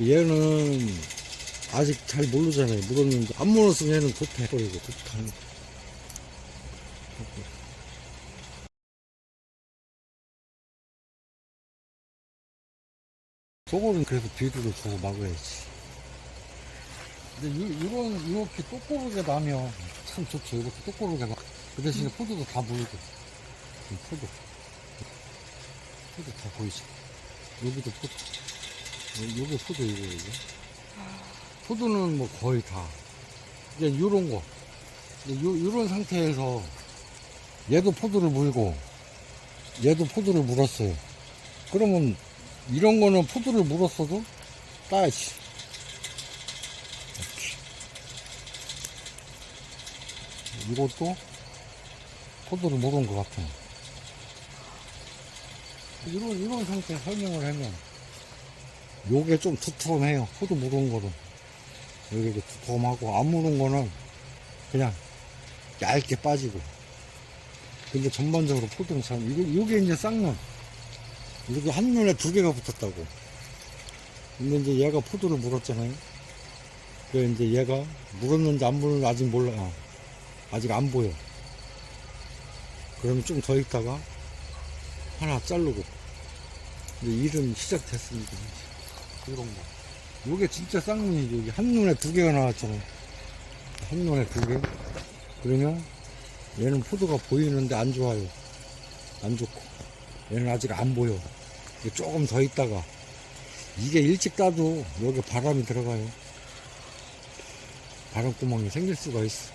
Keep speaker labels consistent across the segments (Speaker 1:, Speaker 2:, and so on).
Speaker 1: 얘는 아직 잘 모르잖아요. 물었는데 안 물었으면 얘는 굿해 버리고 굿하는 저거는 그래서 뒤로 주고 막아야지. 근데 이, 이런 이렇게 똑고르게 나면 참 좋죠. 이렇게 똑고르게 나. 그 대신에 포도도 다. 이 포도. 포도 다 보이죠. 여기도 포도. 여- 여기 포도 이거 이거. 포도는 뭐 거의 다. 이제 요런 거. 요런 상태에서 얘도 포도를 물고 얘도 포도를 물었어요. 그러면 이런 거는 포도를 물었어도 따야지. 이것도 포도를 물은 것 같아요. 이런, 이런 상태 설명을 하면 요게 좀 두툼해요. 포도 물은 거는. 여기 두툼하고 안 물은 거는 그냥 얇게 빠지고. 근데 전반적으로 참, 이거, 요게 이제 쌍눈. 이렇게 한눈에 두 개가 붙었다고. 근데 이제 얘가 포도를 물었잖아요. 그 이제 얘가 물었는지 안 물었는지 아직 몰라. 요 아직 안 보여. 그러면 좀 더 있다가 하나 자르고. 이제 일은 시작됐습니다. 이런 거. 요게 진짜 쌍눈이죠. 여기 한눈에 두 개가 나왔잖아요. 한눈에 두 개. 그러면 얘는 포도가 보이는데 안 좋아요. 안 좋고. 얘는 아직 안 보여. 조금 더 있다가 이게 일찍 따도 여기 바람이 들어가요. 바람구멍이 생길 수가 있어.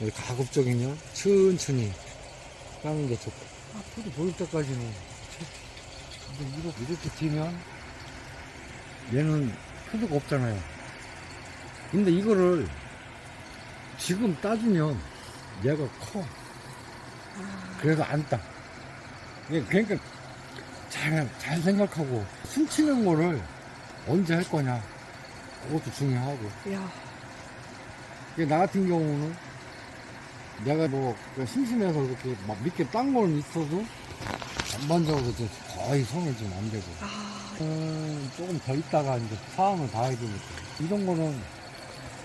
Speaker 1: 여기 가급적이면 천천히 따는 게 좋고. 아, 포도 보일 때까지는. 근데 이렇게, 이렇게 튀면 얘는 포도가 없잖아요. 근데 이거를 지금 따주면 얘가 커. 그래서 안 따. 예, 그러니까 잘, 잘 생각하고 숨치는 거를 언제 할 거냐. 그것도 중요하고.
Speaker 2: 야,
Speaker 1: 이게 나 같은 경우는 내가 뭐 심심해서 이렇게 막 밑에 딴 거는 있어도 전반적으로 이제 거의 손을 좀 안 대고.
Speaker 2: 아,
Speaker 1: 음, 조금 더 있다가 이제 사항을 봐야 되니까. 이런 거는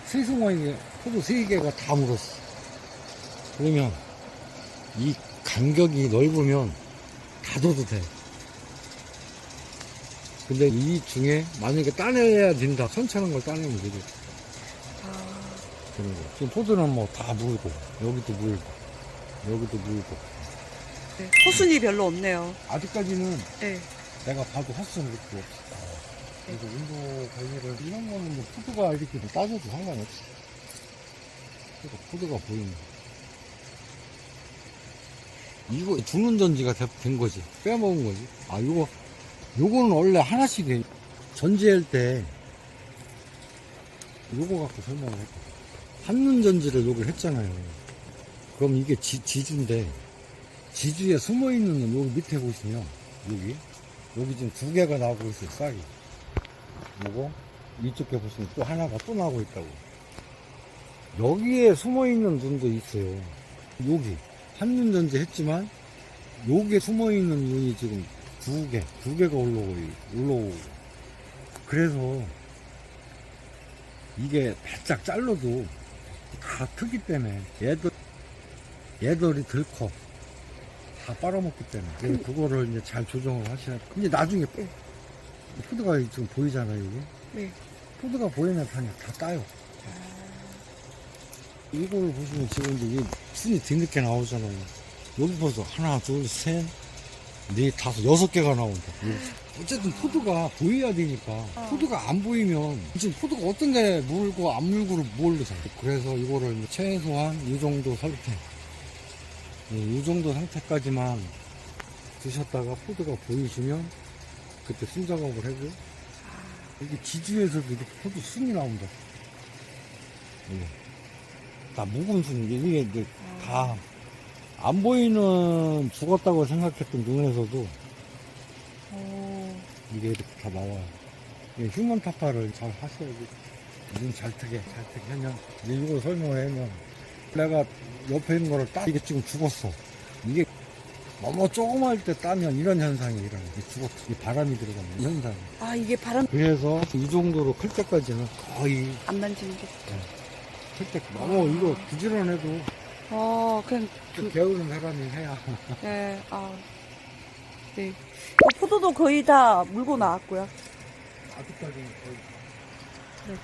Speaker 1: 세수모에게 포도 세 개가 다 물었어. 그러면 이 간격이 넓으면 다 둬도 돼. 근데 이 중에 만약에 따내야 된다. 선천한 걸 따내면 되죠.
Speaker 2: 아,
Speaker 1: 그런 거. 지금 포도는 뭐 다 물고, 여기도 물고, 여기도 물고.
Speaker 2: 네. 호순이 별로 없네요.
Speaker 1: 아직까지는
Speaker 2: 네.
Speaker 1: 내가 봐도 헛수는 그렇게 없어. 그래서 온도 관리를, 이런 거는 뭐 포도가 이렇게 따져도 상관없어. 포도, 포도가 보이는 거. 이거 주는 전지가 되- 된 거지. 빼먹은 거지. 아, 요거, 요거는 원래 하나씩 해. 전지할 때, 요거 갖고 설명을 했거든. 한눈 전지를 요걸 했잖아요. 그럼 이게 지, 지주인데, 지주에 숨어 있는 건 여기 밑에 보시면, 여기, 여기 지금 두 개가 나오고 있어요, 싹이. 요거, 이쪽 에 보시면 또 하나가 또 나오고 있다고. 여기에 숨어 있는 눈도 있어요. 여기. 한눈 전지 했지만, 여기에 숨어 있는 눈이 지금 두 개, 두 개가 올라오고, 올라오고. 그래서, 이게 바짝 잘라도 다 크기 때문에, 얘들, 얘들이 덜 커. 다 빨아먹기 때문에. 그래서 그거를 이제 잘 조정을 하셔야 돼. 근데 나중에,
Speaker 2: 네.
Speaker 1: 포드가 지금 보이잖아요, 여기.
Speaker 2: 네.
Speaker 1: 포드가 보이는 편이 다 따요. 이걸 보시면 지금 이제 이 순이 뒤늦게 나오잖아요. 여기 보소. 하나, 둘, 셋, 넷, 다섯, 여섯 개가 나온다. 어쨌든 포드가 보여야 되니까.
Speaker 2: 어.
Speaker 1: 포드가 안 보이면 지금 포드가 어떤 게 물고 안 물고를 모르잖아. 그래서 이거를 최소한 이 정도 상태. 예, 이 정도 상태까지만 두셨다가 포드가 보이시면 그때 순 작업을 하고 이게 지주에서도 이렇게 포도 순이 나온다. 이게. 다 묵은 순, 이게 이제 다 안 보이는 죽었다고 생각했던 눈에서도
Speaker 2: 오,
Speaker 1: 이게 이렇게 다 나와요. 이게 휴먼 타파를 잘 하셔야지. 눈잘 트게, 잘 트게 하면, 이제 이걸 설명을 하면, 내가 옆에 있는 거를 딱, 이게 지금 죽었어. 이게 너무 조그마할 때 따면 이런 현상이 일어나요. 이 죽어, 이 바람이 들어가는 현상이.
Speaker 2: 아, 이게 바람
Speaker 1: 그래서 이 정도로 클 때까지는 거의
Speaker 2: 안 만지는 게.
Speaker 1: 클 때, 너무 이거 부지런해도
Speaker 2: 아, 그냥,
Speaker 1: 좀 배우는 사람이 해야.
Speaker 2: 네, 아. 네. 어, 포도도 거의 다 물고 나왔고요.
Speaker 1: 아직까지는 거의.
Speaker 2: 네.